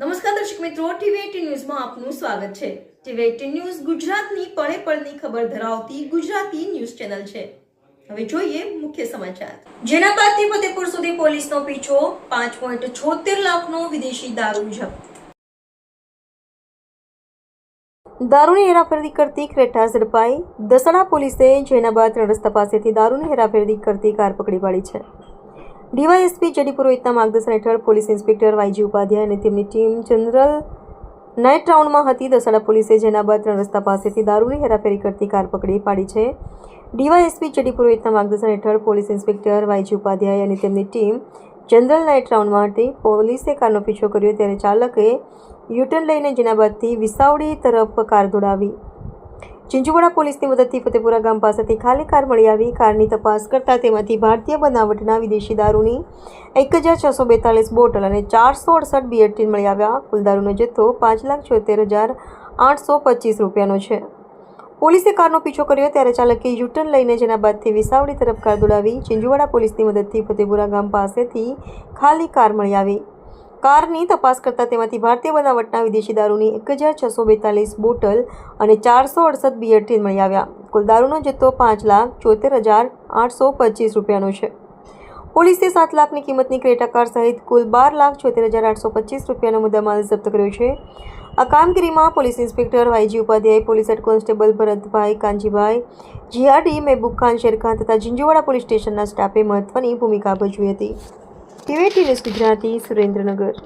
નમસ્કાર દર્શક મિત્રો ટીવી ન્યૂઝમાં આપનું સ્વાગત છે. ટીવી એટીન ન્યૂઝ ગુજરાતની પળે પળની ખબર ધરાવતી ગુજરાતી ન્યૂઝ ચેનલ છે. હવે જોઈએ મુખ્ય સમાચાર. જેના બાદથી ફતેપુર સુધી પોલીસનો પીછો, પાંચ પોઈન્ટ છોતેર લાખનો વિદેશી દારૂ જપ્ત. દારૂની હેરાફેરી કરતી ક્રેટા ઝડપાઈ. દસણા પોલીસે જેનાબાદ રસ્તા પાસેથી દારૂની હેરાફેરી કરતી કાર પકડી પાડી છે. ડીવાયએસપી જેડી પુરોહિતના માર્ગદર્શન હેઠળ પોલીસ ઇન્સ્પેક્ટર વાયજી ઉપાધ્યાય અને તેમની ટીમ જનરલ નાઇટ રાઉન્ડમાં હતી. દસાડા પોલીસે જેના બાદ ત્રણ રસ્તા પાસેથી દારૂની હેરાફેરી કરતી કાર પકડી પાડી છે. ડીવાયએસપી જેડી પુરોહિતના માર્ગદર્શન હેઠળ પોલીસ ઇન્સ્પેક્ટર વાયજી ઉપાધ્યાય અને તેમની ટીમ જનરલ નાઇટ રાઉન્ડમાં હતી. પોલીસે કારનો પીછો કર્યો ત્યારે ચાલકે યુટર્ન લઈને જેના બાદથી વિસાવડી તરફ કાર દોડાવી. ચિંચુવાડા પોલીસની મદદથી ફતેપુરા ગામ પાસેથી ખાલી કાર મળી આવી. કારની તપાસ કરતા તેમાંથી ભારતીય બનાવટના વિદેશી દારૂની એક હજાર છસો બેતાલીસ બોટલ અને ચારસો અડસઠ બિયર મળી આવ્યા. કુલ દારૂનો જથ્થો પાંચ લાખ છોતેર હજાર આઠસો પચીસ રૂપિયાનો છે. પોલીસે કારનો પીછો કર્યો ત્યારે ચાલકે યુટર્ન લઈને જેના બાદથી વિસાવડી તરફ કાર દોડાવી ચિંજુવાડા પોલીસની મદદથી ફતેપુરા ગામ પાસેથી ખાલી કાર મળી આવી. કારની તપાસ કરતાં તેમાંથી ભારતીય બનાવટના વિદેશી દારૂની એક હજાર છસો બેતાલીસ બોટલ અને ચારસો અડસઠ બિયર ટીન મળી આવ્યા. કુલ દારૂનો જથ્થો પાંચ લાખ ચોતેર હજાર આઠસો પચીસ રૂપિયાનો છે. પોલીસે સાત લાખની કિંમતની ક્રેટા કાર સહિત કુલ બાર લાખ છોતેર હજાર આઠસો પચીસ રૂપિયાનો મુદ્દામાલ જપ્ત કર્યો છે. આ કામગીરીમાં police inspector YG Upadhyay, police head constable Bharatbhai Kanjibhai GRD Mehboob Khan Sherkhan તથા ઝીંઝુવાડા પોલીસ સ્ટેશનના સ્ટાફે મહત્વની ભૂમિકા ભજવી હતી. TV news Gujarati Surendranagar